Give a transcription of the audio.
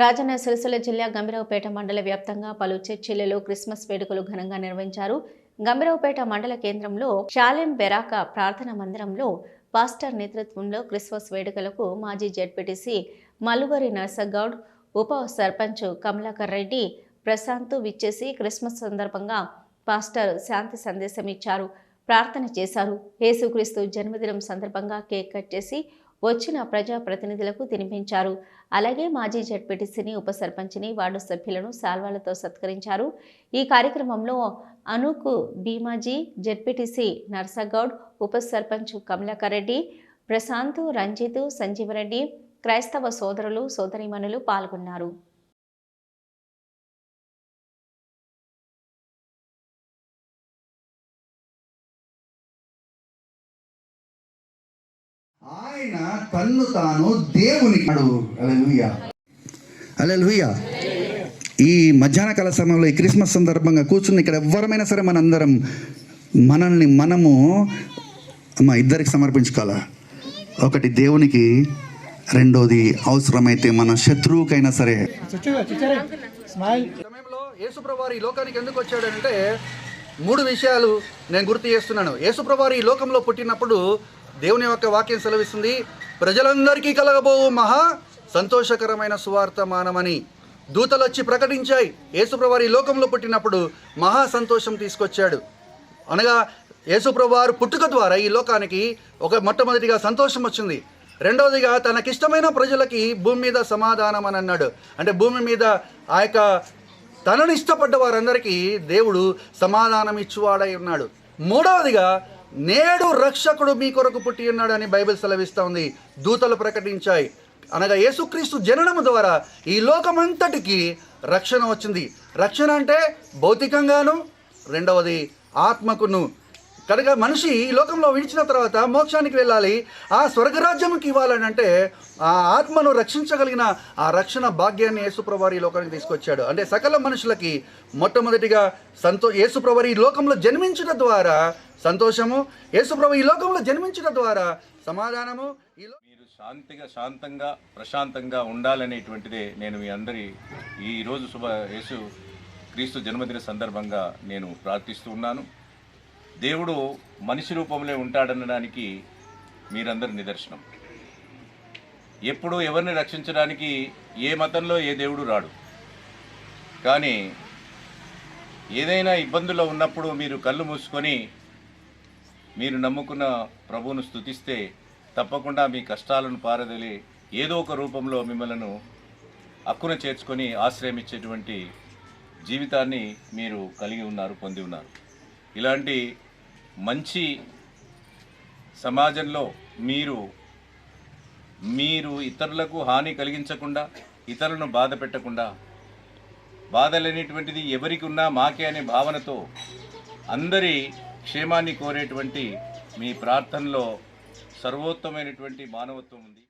రాజన్న సిరిసిల్ల జిల్లా గంభీరావుపేట మండల వ్యాప్తంగా పలు చర్చిలలో క్రిస్మస్ వేడుకలు ఘనంగా నిర్వహించారు. గంభీరావుపేట మండల కేంద్రంలో షాలెం బెరాక ప్రార్థన మందిరంలో పాస్టర్ నేతృత్వంలో క్రిస్మస్ వేడుకలకు మాజీ జెడ్పీటీసీ మల్లుగరి నర్సగౌడ్ ఉప సర్పంచ్ కమలాకర్ రెడ్డి ప్రశాంత్ విచ్చేసి క్రిస్మస్ సందర్భంగా పాస్టర్ శాంతి సందేశం ఇచ్చారు ప్రార్థన చేశారు. యేసుక్రీస్తు జన్మదినం సందర్భంగా కేక్ కట్ చేసి వచ్చిన ప్రజా ప్రతినిధులకు తినిపించారు. అలాగే మాజీ జడ్పీటీసీని ఉప సర్పంచ్ని వార్డు సభ్యులను శాల్వాలతో సత్కరించారు. ఈ కార్యక్రమంలో అనూకు భీమాజీ జడ్పీటీసీ నర్సగౌడ్ ఉప సర్పంచ్ కమలాకర్ రెడ్డి ప్రశాంత్ రంజిత్ సంజీవరెడ్డి క్రైస్తవ సోదరులు సోదరిమణులు పాల్గొన్నారు. ఆయన తన్ను తాను దేవునికి అలెలుయా ఈ మధ్యాహ్న కాల సమయంలో ఈ క్రిస్మస్ సందర్భంగా కూర్చుని ఇక్కడ ఎవరమైనా సరే మనందరం మనల్ని మనము అమ్మ ఇద్దరికి సమర్పించుకోవాలా? ఒకటి దేవునికి రెండోది అవసరమైతే మన శత్రువుకైనా సరే. సమయంలో యేసుప్రవారు ఈ లోకానికి ఎందుకు వచ్చాడంటే మూడు విషయాలు నేను గుర్తు చేస్తున్నాను. యేసుప్రవారు ఈ లోకంలో పుట్టినప్పుడు దేవుని యొక్క వాక్యం సెలవిస్తుంది. ప్రజలందరికీ కలగబోవు మహా సంతోషకరమైన సువార్త మానమని. దూతలు వచ్చి ప్రకటించాయి. యేసుప్రవారు ఈ లోకంలో పుట్టినప్పుడు మహా సంతోషం తీసుకొచ్చాడు. అనగా యేసుప్రవారు పుట్టుక ద్వారా ఈ లోకానికి ఒక మొట్టమొదటిగా సంతోషం వచ్చింది. రెండవదిగా తనకిష్టమైన ప్రజలకి భూమి మీద సమాధానం అని అన్నాడు. అంటే భూమి మీద ఆ యొక్క తనను ఇష్టపడ్డ వారందరికీ దేవుడు సమాధానం ఇచ్చువాడై ఉన్నాడు. మూడవదిగా నేడు రక్షకుడు మీ కొరకు పుట్టి ఉన్నాడని బైబిల్ సెలవిస్తూ ఉంది. దూతలు ప్రకటించాయి. అనగా యేసుక్రీస్తు జననము ద్వారా ఈ లోకమంతటికి రక్షణ వచ్చింది. రక్షణ అంటే భౌతికంగాను రెండవది ఆత్మకును. కనుక మనిషి ఈ లోకంలో విడిచిన తర్వాత మోక్షానికి వెళ్ళాలి ఆ స్వర్గరాజ్యంకి ఇవ్వాలని అంటే ఆ ఆత్మను రక్షించగలిగిన ఆ రక్షణ భాగ్యాన్ని యేసుప్రవారి ఈ లోకానికి తీసుకొచ్చాడు. అంటే సకల మనుషులకి మొట్టమొదటిగా సంతో యేసుప్రవారి ఈ లోకంలో జన్మించడం ద్వారా సంతోషము యేసుప్రభు ఈ లోకంలో జన్మించడం ద్వారా సమాధానము ఈ మీరు శాంతిగా శాంతంగా ప్రశాంతంగా ఉండాలనేటువంటిదే నేను మీ అందరి ఈ రోజు శుభ యేసు క్రీస్తు జన్మదిన సందర్భంగా నేను ప్రార్థిస్తూ ఉన్నాను. దేవుడు మనిషి రూపంలో ఉంటాడనడానికి మీరందరు నిదర్శనం. ఎప్పుడు ఎవరిని రక్షించడానికి ఏ మతంలో ఏ దేవుడు రాడు. కానీ ఏదైనా ఇబ్బందుల్లో ఉన్నప్పుడు మీరు కళ్ళు మూసుకొని మీరు నమ్ముకున్న ప్రభువును స్తుతిస్తే తప్పకుండా మీ కష్టాలను పారదలి ఏదో ఒక రూపంలో మిమ్మల్ని అక్కున చేర్చుకొని ఆశ్రయమిచ్చేటువంటి జీవితాన్ని మీరు కలిగి ఉన్నారు పొంది ఉన్నారు. ఇలాంటి మంచి సమాజంలో మీరు మీరు ఇతరులకు హాని కలిగించకుండా ఇతరులను బాధ పెట్టకుండా బాధలనేటువంటిది ఎవరికి ఉన్నా మాకే అనే భావనతో అందరి క్షేమాన్ని కోరేటువంటి మీ ప్రార్థనలో సర్వోత్తమైనటువంటి మానవత్వం ఉంది.